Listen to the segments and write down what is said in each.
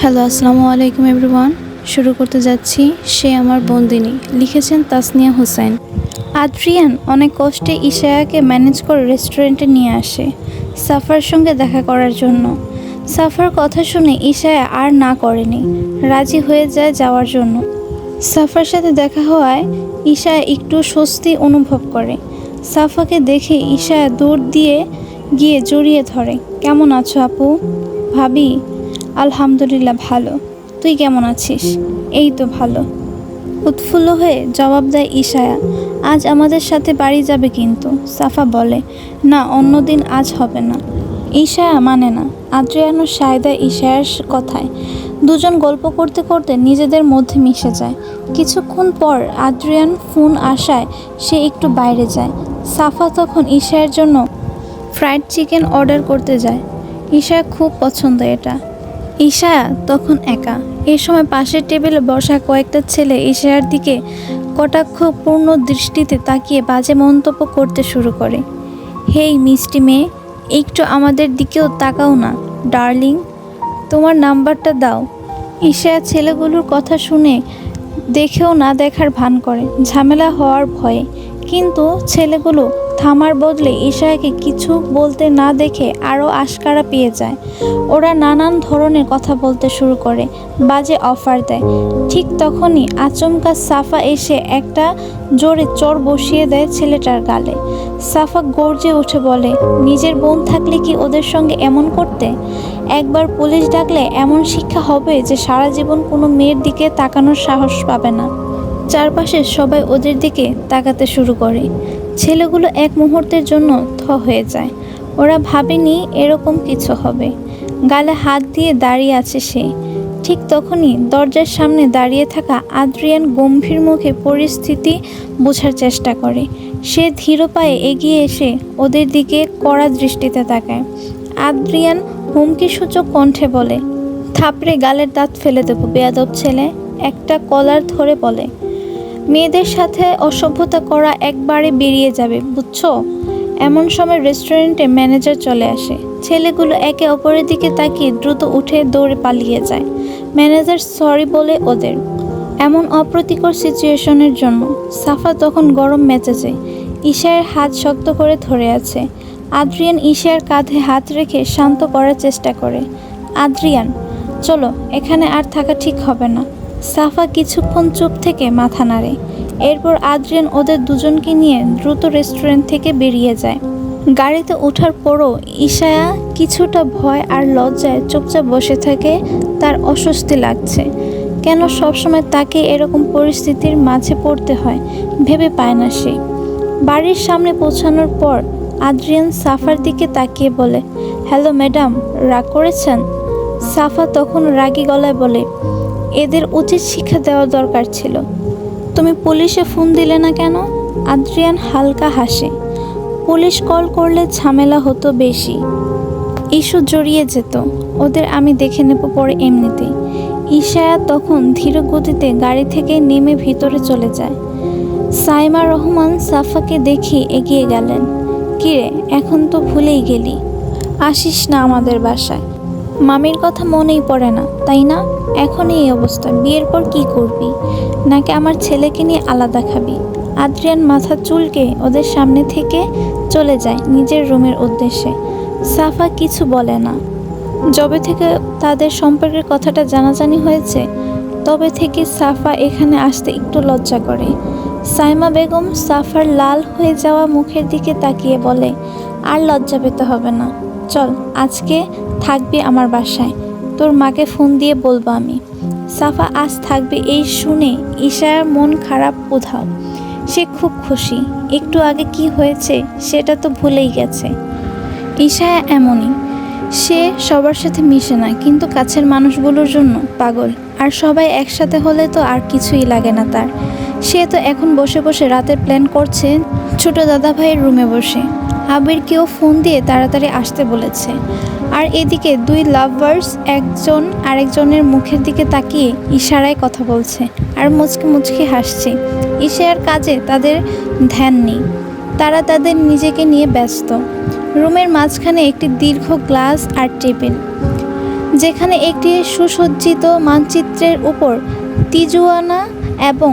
Hello, আসসালামু আলাইকুম everyone. শুরু করতে যাচ্ছি সে আমার বন্দিনী, লিখেছেন তাসনিয়া হোসেন। আদ্রিয়ান অনেক কষ্টে ইশায়াকে ম্যানেজ করে রেস্টুরেন্টে নিয়ে আসে, সাফার সঙ্গে দেখা করার জন্য। সাফার কথা শুনে ইশায়া আর না করেনি, রাজি হয়ে যায় যাওয়ার জন্য। সাফার সাথে দেখা হওয়ায় ইশায়া একটু স্বস্তি অনুভব করে। সাফাকে দেখে ইশায়া দৌড় দিয়ে গিয়ে জড়িয়ে ধরে, কেমন আছো আপু? ভাবি আলহামদুলিল্লাহ ভালো। তুই কেমন আছিস? এই তো ভালো। উৎফুল্ল হয়ে জবাব দেয় ইশায়া আজ আমাদের সাথে বাড়ি যাবে কিন্তু, সাফা বলে। না অন্যদিন আজ হবে না। ঈশায়া মানে না। আদ্রিয়ানো সায়দা ঈশায়ার কথায়। দুজন গল্প করতে করতে নিজেদের মধ্যে মিশে যায়। কিছুক্ষণ পর আদ্রিয়ান ফোন আসায় সে একটু বাইরে যায়। সাফা তখন ঈশায়ের জন্য ফ্রাইড চিকেন অর্ডার করতে যায়। ঈশায়া খুব পছন্দ এটা। ঈশায়া তখন একা। এই সময় পাশের টেবিলে বসা কয়েকটা ছেলে ঈশায়ার দিকে কটাক্ষপূর্ণ দৃষ্টিতে তাকিয়ে বাজে মন্তব্য করতে শুরু করে। হেই, মিষ্টি মেয়ে, একটু আমাদের দিকেও তাকাও না, ডার্লিং। তোমার নাম্বারটা দাও। ঈশায়া ছেলেগুলোর কথা শুনে দেখেও না দেখার ভান করে। ঝামেলা হওয়ার ভয়ে কিন্তু ছেলেগুলো থামার বদলে ঈশায়াকে কিছু বলতে না দেখে আরও আশকারা পেয়ে যায়। ওরা নানান ধরনের কথা বলতে শুরু করে, বাজে অফার দেয়। ঠিক তখনই আচমকা সাফা এসে একটা জোরে চর বসিয়ে দেয় ছেলেটার গালে। সাফা গর্জে উঠে বলে, নিজের বোন থাকলে কি ওদের সঙ্গে এমন করতে? একবার পুলিশ ডাকলে এমন শিক্ষা হবে যে সারা জীবন কোনো মেয়ের দিকে তাকানোর সাহস পাবে না। চারপাশে সবাই ওদের দিকে তাকাতে শুরু করে। ছেলেগুলো এক মুহূর্তের জন্য থ হয়ে যায়। ওরা ভাবেনি এরকম কিছু হবে। গালে হাত দিয়ে দাঁড়িয়ে আছে সে। ঠিক তখনই দরজার সামনে দাঁড়িয়ে থাকা আদ্রিয়ান গম্ভীর মুখে পরিস্থিতি বোঝার চেষ্টা করে। সে ধীর পায়ে এগিয়ে এসে ওদের দিকে কড়া দৃষ্টিতে তাকায়। আদ্রিয়ান হুমকিসূচক কণ্ঠে বলে, থাপড়ে গালের দাঁত ফেলে দেবো, বেয়াদব ছেলে, একটা কলার ধরে বলে। মেয়েদের সাথে অসভ্যতা করা একবারে বেরিয়ে যাবে, বুঝছ? এমন সময় রেস্টুরেন্টে ম্যানেজার চলে আসে। ছেলেগুলো একে অপরের দিকে তাকিয়ে দ্রুত উঠে দৌড়ে পালিয়ে যায়। ম্যানেজার সরি বলে ওদের। এমন অপ্রতিকর সিচুয়েশনের জন্য সাফা তখন গরম মেচেছে ঈশায়ের হাত শক্ত করে ধরে আছে। আদ্রিয়ান ঈশায়ের কাঁধে হাত রেখে শান্ত করার চেষ্টা করে। আদ্রিয়ান, চলো, এখানে আর থাকা ঠিক হবে না। সাফা কিছুক্ষণ চুপ থেকে মাথা নাড়ে। এরপর আদ্রিয়ান ওদের দুজনকে নিয়ে দ্রুত রেস্টুরেন্ট থেকে বেরিয়ে যায়। গাড়িতে ওঠার পরও ঈশায়া কিছুটা ভয় আর লজ্জায় চুপচাপ বসে থাকে, তার অস্বস্তি লাগছে। কেন সবসময় তাকে এরকম পরিস্থিতির মাঝে পড়তে হয়, ভেবে পায় না সে। বাড়ির সামনে পৌঁছানোর পর আদ্রিয়ান সাফার দিকে তাকিয়ে বলে, হ্যালো ম্যাডাম, রাগ করেছেন? সাফা তখন রাগী গলায় বলে এদের উচিত শিক্ষা দেওয়া দরকার ছিল। তুমি পুলিশে ফোন দিলে না কেন? আদ্রিয়ান হালকা হাসে। পুলিশ কল করলে ঝামেলা হতো বেশি। ইস্যু জড়িয়ে যেত। ওদের আমি দেখে নেব পরে এমনিতেই। ঈশায়া তখন ধীর গতিতে গাড়ি থেকে নেমে ভিতরে চলে যায়। সাইমা রহমান সাফাকে দেখে এগিয়ে গেলেন। কিরে, এখন তো ভুলেই গেলি। আসিস না আমাদের বাসায়। মামির কথা মনেই পড়ে না, তাই না? এখন এই অবস্থা, বিয়ের পর কি করবি? নাকি আমার ছেলেকে নিয়ে আলাদা খাবি? আদ্রিয়ান মাথা চুলকে ওদের সামনে থেকে চলে যায় নিজের রুমের উদ্দেশ্যে। সাফা কিছু বলে না। যবে থেকে তাদের সম্পর্কের কথাটা জানাজানি হয়েছে, তবে থেকে সাফা এখানে আসতে একটু লজ্জা করে। সাইমা বেগম সাফার লাল হয়ে যাওয়া মুখের দিকে তাকিয়ে বলে, আর লজ্জা পেতে হবে না। চল, আজকে থাকবি আমার বাসায়। তোর মাকে ফোন দিয়ে বলব আমি। সাফা, আজ থাকবে এই শুনে ঈশার মন খারাপ কোথাও। সে খুব খুশি। একটু আগে কি হয়েছে সেটা তো ভুলেই গেছে। ঈশায়া এমনই। সে সবার সাথে মিশে না, কিন্তু কাছের মানুষগুলোর জন্য পাগল। আর সবাই একসাথে হলে তো আর কিছুই লাগে না তার। সে তো এখন বসে বসে রাতের প্ল্যান করছে ছোট দাদা ভাইয়ের রুমে বসে। আবিরকেও ফোন দিয়ে তাড়াতাড়ি আসতে বলেছে। আর এদিকে দুই লাভার্স একজন আরেকজনের মুখের দিকে তাকিয়ে ইশারায় কথা বলছে আর মুচকি মুচকি হাসছে। ঈশায়ার কাজে তাদের ধ্যান নেই। তারা তাদের নিজেকে নিয়ে ব্যস্ত। রুমের মাঝখানে একটি দীর্ঘ গ্লাস আর টেবিল, যেখানে একটি সুসজ্জিত মানচিত্রের উপর তিজুয়ানা এবং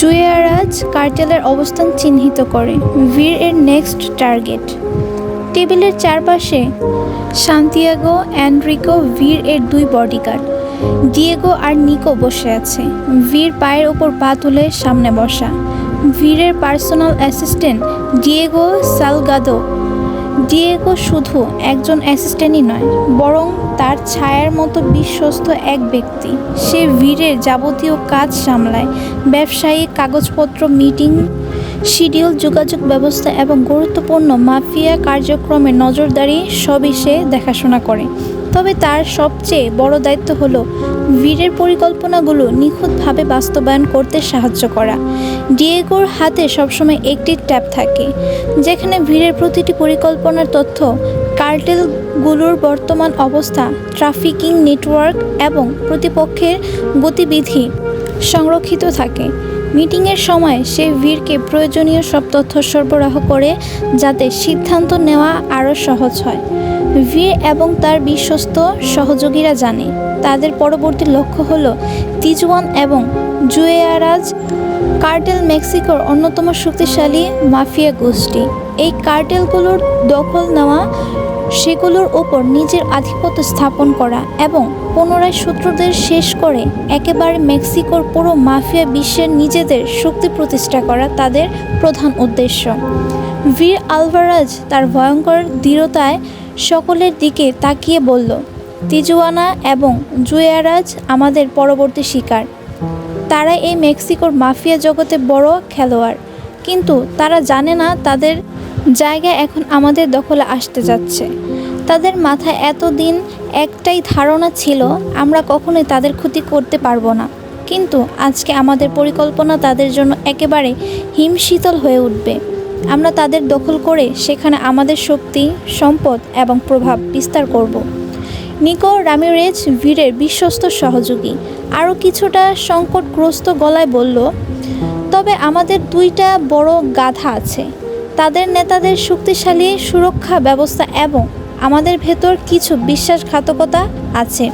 জুয়েরাজ কার্টেলের অবস্থান চিহ্নিত করে। ভির এর নেক্সট টার্গেট। টেবিলের চারপাশে সান্তিয়াগো অ্যান্ড্রিকো ভির এর দুই বডিগার্ড, ডিয়েগো আর নিকো বসে আছে। ভির পায়ের ওপর পা তুলে সামনে বসা। ভিরের personal assistant Diego Salgado. Diego শুধু একজন অ্যাসিস্ট্যান্টই নয়, বরং তার ছায়ার মতো বিশ্বস্ত এক ব্যক্তি। সে ভিড়ের যাবতীয় কাজ সামলায় ব্যবসায়িক কাগজপত্র, মিটিং, শিডিউল, যোগাযোগ ব্যবস্থা এবং গুরুত্বপূর্ণ মাফিয়া কার্যক্রমে নজরদারি, সবই সে দেখাশোনা করে। তবে তার সবচেয়ে বড় দায়িত্ব হলো ভিড়ের পরিকল্পনাগুলো নিখুঁতভাবে বাস্তবায়ন করতে সাহায্য করা। ডিয়েগোর হাতে সবসময় একটি ট্যাব থাকে, যেখানে ভিড়ের প্রতিটি পরিকল্পনার তথ্য, কার্টেলগুলোর বর্তমান অবস্থা, ট্রাফিকিং নেটওয়ার্ক এবং প্রতিপক্ষের গতিবিধি সংরক্ষিত থাকে। মিটিংয়ের সময় সে ভিড়কে প্রয়োজনীয় সব তথ্য সরবরাহ করে যাতে সিদ্ধান্ত নেওয়া আরও সহজ হয়। ভিড় এবং তার বিশ্বস্ত সহযোগীরা জানে। তাদের পরবর্তী লক্ষ্য হল তিজুয়ান এবং জুয়েয়ারাজ কার্টেল মেক্সিকোর অন্যতম শক্তিশালী মাফিয়া গোষ্ঠী। এই কার্টেলগুলোর দখল নেওয়া সেগুলোর ওপর নিজের আধিপত্য স্থাপন করা এবং পুনরায় শত্রুদের শেষ করে একেবারে মেক্সিকোর পুরো মাফিয়া বিশ্বের নিজেদের শক্তি প্রতিষ্ঠা করা তাদের প্রধান উদ্দেশ্য। ভীর আলভারাজ তার ভয়ঙ্কর দৃঢ়তায় সকলের দিকে তাকিয়ে বলল তিজুয়ানা এবং জুয়ারাজ আমাদের পরবর্তী শিকার। তারা এই মেক্সিকোর মাফিয়া জগতে বড় খেলোয়াড়, কিন্তু তারা জানে না তাদের জায়গা এখন আমাদের দখলে আসতে যাচ্ছে। তাদের মাথায় এতদিন একটাই ধারণা ছিল, আমরা কখনোই তাদের ক্ষতি করতে পারব না। কিন্তু আজকে আমাদের পরিকল্পনা তাদের জন্য একেবারে হিমশীতল হয়ে উঠবে। আমরা তাদের দখল করে সেখানে আমাদের শক্তি, সম্পদ এবং প্রভাব বিস্তার করব। নিকো রামিরেজ ভিড়ের বিশ্বস্ত সহযোগী। আরও কিছুটা সংকটগ্রস্ত গলায় বলল, তবে আমাদের দুইটা বড় গাধা আছে। তাদের নেতাদের শক্তিশালী সুরক্ষা ব্যবস্থা এবং আমাদের ভেতর কিছু বিশ্বাসঘাতকতা আছে।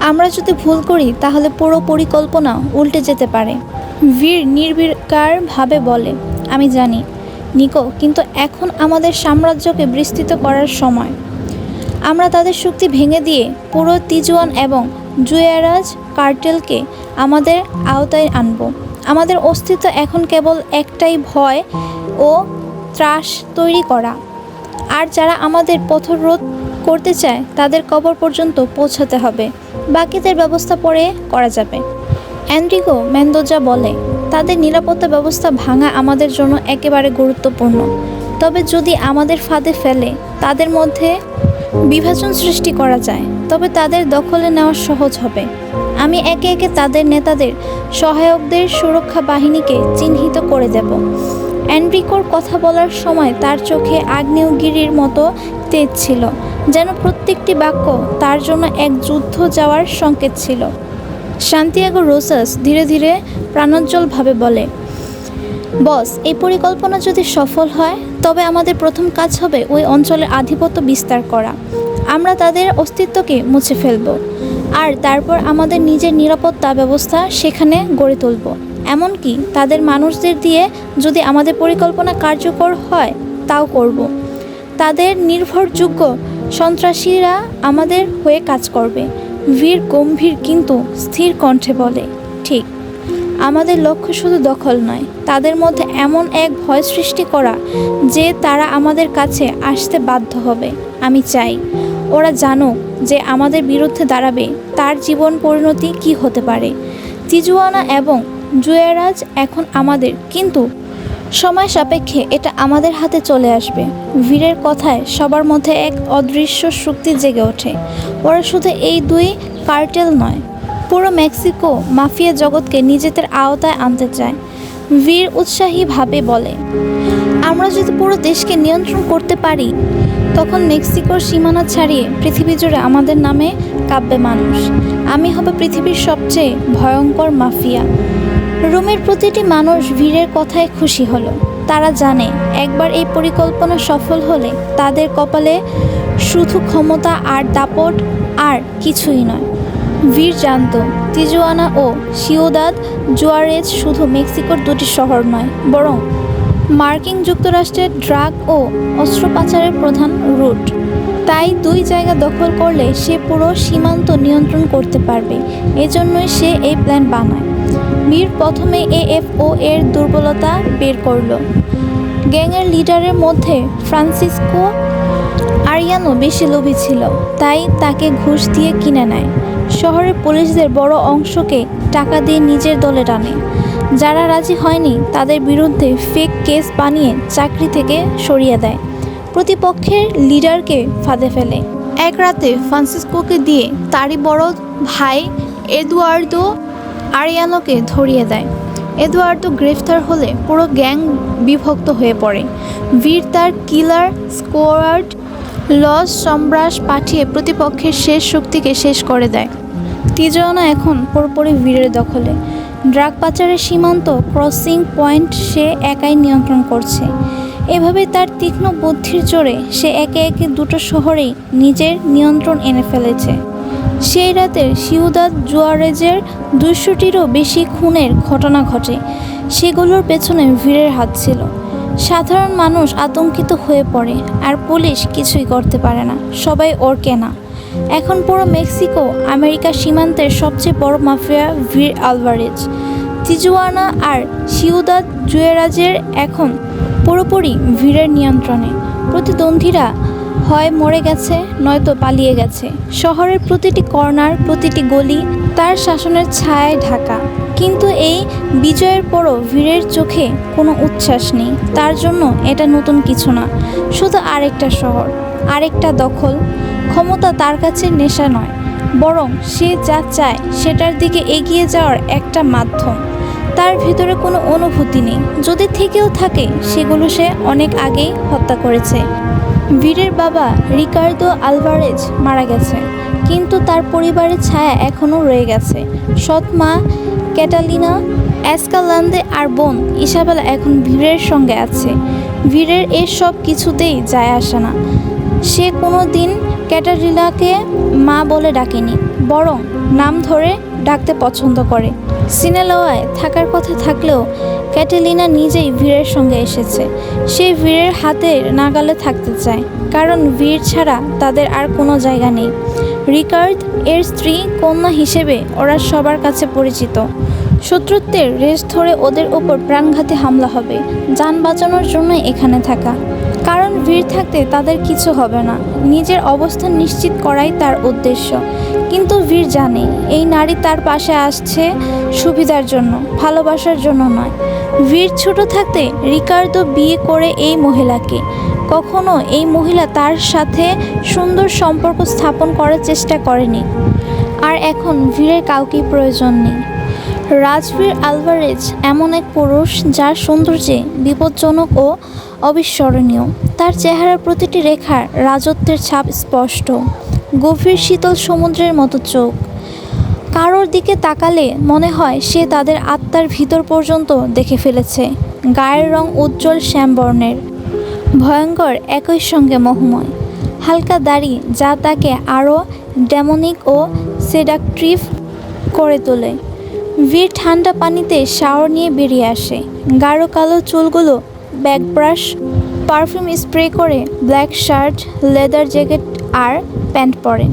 আমরা যদি ভুল করি, তাহলে পুরো পরিকল্পনা উল্টে যেতে পারে। বীর নির্বিকারভাবে বলে, আমি জানি, নিকো, কিন্তু এখন আমাদের সাম্রাজ্যকে বিস্তৃত করার সময়। আমরা তাদের শক্তি ভেঙে দিয়ে পুরো তিজুয়ান এবং জুয়ারাজ কার্টেলকে আমাদের আওতায় আনব। আমাদের অস্তিত্ব এখন কেবল একটাই ভয় ও ত্রাস তৈরি করা। আর যারা আমাদের পথরোধ করতে চায়, তাদের কবর পর্যন্ত পৌঁছাতে হবে। বাকিদের ব্যবস্থা পরে করা যাবে। অ্যান্ড্রিগো মেন্দোজা বলে, তাদের নিরাপত্তা ব্যবস্থা ভাঙা আমাদের জন্য একেবারে গুরুত্বপূর্ণ। তবে যদি আমাদের ফাঁদে ফেলে, তাদের মধ্যে বিভাজন সৃষ্টি করা যায়, তবে তাদের দখলে নেওয়া সহজ হবে। আমি একে একে তাদের নেতাদের, সহায়কদের সুরক্ষা বাহিনীকে চিহ্নিত করে দেব। অ্যান্ড্রিকোর কথা বলার সময় তার চোখে আগ্নেয়গিরির মতো তেজ ছিল, যেন প্রত্যেকটি বাক্য তার জন্য এক যুদ্ধ যাওয়ার সংকেত ছিল। শান্তিয়াগো রোসাস ধীরে ধীরে প্রাণোজ্জ্বলভাবে বলে বস, এই পরিকল্পনা যদি সফল হয়, তবে আমাদের প্রথম কাজ হবে ওই অঞ্চলের আধিপত্য বিস্তার করা। আমরা তাদের অস্তিত্বকে মুছে ফেলব, আর তারপর আমাদের নিজের নিরাপত্তা ব্যবস্থা সেখানে গড়ে তুলব। এমনকি তাদের মানুষদের দিয়ে যদি আমাদের পরিকল্পনা কার্যকর হয়, তাও করব। তাদের নির্ভরযোগ্য সন্ত্রাসীরা আমাদের হয়ে কাজ করবে বীর গম্ভীর কিন্তু স্থির কণ্ঠে বলে, ঠিক। আমাদের লক্ষ্য শুধু দখল নয়, তাদের মধ্যে এমন এক ভয় সৃষ্টি করা যে তারা আমাদের কাছে আসতে বাধ্য হবে। আমি চাই, ওরা জানুক যে আমাদের বিরুদ্ধে দাঁড়াবে, তার জীবন পরিণতি কি হতে পারে। তিজুয়ানা এবং জুয়েরাজ এখন আমাদের, কিন্তু সময় সাপেক্ষে এটা আমাদের হাতে চলে আসবে। বীরের কথায় সবার মধ্যে এক অদৃশ্য শক্তি জেগে ওঠে। ওরা শুধু এই দুই কার্টেল নয় পুরো মেক্সিকো মাফিয়া জগৎকে নিজেদের আওতায় আনতে চায়। বীর উৎসাহীভাবে বলে, আমরা যদি পুরো দেশকে নিয়ন্ত্রণ করতে পারি, তখন মেক্সিকোর সীমানা ছাড়িয়ে পৃথিবী জুড়ে আমাদের নামে কাব্যে মানুষ। আমি হবে পৃথিবীর সবচেয়ে ভয়ঙ্কর মাফিয়া। রোমের প্রতিটি মানুষ ভিড়ের কথায় খুশি হলো। তারা জানে, একবার এই পরিকল্পনা সফল হলে তাদের কপালে শুধু ক্ষমতা আর দাপট আর কিছুই নয়। বীর জানত। তিজুয়ানা ও সিওদাদ জুয়ারেজ শুধু মেক্সিকোর দুটি শহর নয়, বরং মার্কিন যুক্তরাষ্ট্রের ড্রাগ ও অস্ত্র পাচারের প্রধান রুট। তাই দুই জায়গা দখল করলে সে পুরো সীমান্ত নিয়ন্ত্রণ করতে পারবে। এজন্যই সে এই প্ল্যান বানায়। বীর প্রথমে এএফও এর দুর্বলতা বের করল। গ্যাংয়ের লিডারের মধ্যে ফ্রান্সিসকো আরিয়ানো বেশি লোভী ছিল, তাই তাকে ঘুষ দিয়ে কিনে নেয়। শহরের পুলিশদের বড় অংশকে টাকা দিয়ে নিজের দলে টানে। যারা রাজি হয়নি, তাদের বিরুদ্ধে ফেক কেস বানিয়ে চাকরি থেকে সরিয়ে দেয়। প্রতিপক্ষের লিডারকে ফাঁদে ফেলে। এক রাতে ফ্রান্সিসকোকে দিয়ে তারই বড় ভাই এদুয়ার্দো আরিয়ানোকে ধরিয়ে দেয়। এদুয়ার্দো গ্রেফতার হলে পুরো গ্যাং বিভক্ত হয়ে পড়ে। বীর তার কিলার স্কোয়াড লস সম্রাস পাঠিয়ে প্রতিপক্ষের শেষ শক্তিকে শেষ করে দেয়। তিজনা এখন পুরোপুরি ভিড়ের দখলে। ড্রাগ পাচারের সীমান্ত ক্রসিং পয়েন্ট সে একাই নিয়ন্ত্রণ করছে। এভাবে তার তীক্ষ্ণ বুদ্ধির জোরে সে একে একে দুটো শহরেই নিজের নিয়ন্ত্রণ এনে ফেলেছে। সেই রাতের সিউদাদ জুয়ারেজের দুশোটিরও বেশি খুনের ঘটনা ঘটে। সেগুলোর পেছনে ভিড়ের হাত ছিল। সাধারণ মানুষ আতঙ্কিত হয়ে পড়ে, আর পুলিশ কিছুই করতে পারে না, সবাই ওর কেনা। এখন পুরো মেক্সিকো আমেরিকা সীমান্তের সবচেয়ে বড় মাফিয়া ভির আলভারেজ। তিজুয়ানা আর সিউদাদ জুয়েরাজের এখন পুরোপুরি ভিড়ের নিয়ন্ত্রণে। প্রতিদ্বন্দ্বীরা হয় মরে গেছে, নয়তো পালিয়ে গেছে। শহরের প্রতিটি কর্নার, প্রতিটি গলি তার শাসনের ছায়ায় ঢাকা। কিন্তু এই বিজয়ের পরও ভিড়ের চোখে কোনো উচ্ছ্বাস নেই। তার জন্য এটা নতুন কিছু না, শুধু আরেকটা শহর, আরেকটা দখল। ক্ষমতা তার কাছে নেশা নয়, বরং সে যা চায় সেটার দিকে এগিয়ে যাওয়ার একটা মাধ্যম। তার ভিতরে কোনো অনুভূতি নেই। যদি থেকেও থাকে, সেগুলো সে অনেক আগেই হত্যা করেছে। বীরের বাবা রিকার্দো আলভারেজ মারা গেছে, কিন্তু তার পরিবারের ছায়া এখনও রয়ে গেছে। সৎ মা ক্যাটালিনা অ্যাসকালান্দে আর বোন ইসাবেলা এখন বীরের সঙ্গে আছে। ভিড়ের এসব কিছুতেই যায় আসে না। সে কোনো দিন ক্যাটারিনাকে মা বলে ডাকেনি, বরং নাম ধরে ডাকতে পছন্দ করে। সিনেলোয়ায় থাকার কথা থাকলেও ক্যাটেলিনা নিজেই ভীরের সঙ্গে এসেছে। সে ভীরের হাতের নাগালে থাকতে চায়, কারণ ভিড় ছাড়া তাদের আর কোনো জায়গা নেই। রিকার্ড এর স্ত্রী কন্যা হিসেবে ওরা সবার কাছে পরিচিত। শত্রুত্বের রেস ধরে ওদের ওপর প্রাণঘাতী হামলা হবে। যান বাঁচানোর জন্য এখানে থাকা। কারণ ভিড় থাকতে তাদের কিছু হবে না। নিজের অবস্থান নিশ্চিত করাই তার উদ্দেশ্য। কিন্তু বীর জানে, এই নারী তার পাশে আসছে সুবিধার জন্য, ভালোবাসার জন্য নয়। বীর ছোট থাকতে রিকার্দো বিয়ে করে এই মহিলাকে। কখনো এই মহিলা তার সাথে সুন্দর সম্পর্ক স্থাপন করার চেষ্টা করেনি। আর এখন ভীরের কাউকেই প্রয়োজন নেই। রাজবীর আলভারেজ এমন এক পুরুষ যার সৌন্দর্যে বিপজ্জনক ও অবিস্মরণীয়। তার চেহারার প্রতিটি রেখার রাজত্বের ছাপ স্পষ্ট। গভীর শীতল সমুদ্রের মতো চোখ। কারোর দিকে তাকালে মনে হয় সে তাদের আত্মার ভিতর পর্যন্ত দেখে ফেলেছে। গায়ের রং উজ্জ্বল শ্যামবর্ণের। ভয়ঙ্কর একই সঙ্গে মোহময়। হালকা দাড়ি যা তাকে আরও ডেমনিক ও সেডাকট্রিভ করে তোলে। বীর ঠান্ডা পানিতে শাওয়ার নিয়ে বেরিয়ে আসে। গাঢ় কালো চুলগুলো ব্যাকব্রাশ পারফিউম স্প্রে করে ব্ল্যাক শার্ট, লেদার জ্যাকেট আর প্যান্ট পরে।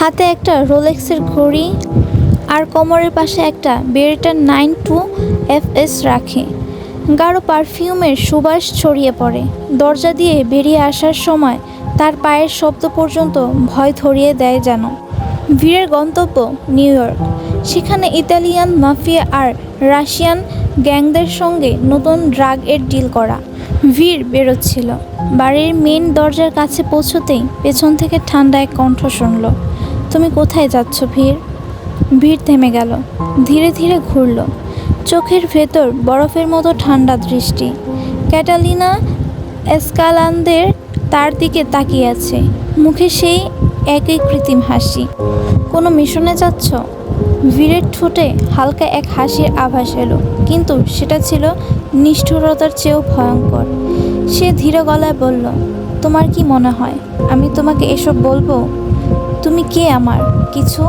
হাতে একটা রোলেক্সের ঘড়ি আর কোমরের পাশে একটা বেরিটার নাইন টু এফ এস রাখে। গাঢ় পারফিউমের সুবাস ছড়িয়ে পড়ে। দরজা দিয়ে বেরিয়ে আসার সময় তার পায়ের শব্দ পর্যন্ত ভয় ধরিয়ে দেয় যেন। বীরের গন্তব্য নিউ ইয়র্ক। সেখানে ইতালিয়ান মাফিয়া আর রাশিয়ান গ্যাংদের সঙ্গে নতুন ড্রাগ এর ডিল করা। ভিড় বেরোচ্ছিল। বাড়ির মেন দরজার কাছে পৌঁছতেই পেছন থেকে ঠান্ডা এক কণ্ঠ শুনল। তুমি কোথায় যাচ্ছ ভিড়? ভিড় থেমে গেল। ধীরে ধীরে ঘুরল। চোখের ভেতর বরফের মতো ঠান্ডা দৃষ্টি। ক্যাটালিনা এসকালানদের তার দিকে তাকিয়ে আছে। মুখে সেই একই কৃত্রিম হাসি। কোনো মিশনে যাচ্ছ? ভিড়ের ঠোঁটে হালকা এক হাসির আভাস এলো, কিন্তু সেটা ছিল নিষ্ঠুরতার চেয়েও ভয়ঙ্কর। সে ধীর গলায় বলল, তোমার কি মনে হয়, আমি তোমাকে এসব বলব? তুমি কে আমার? কিছু?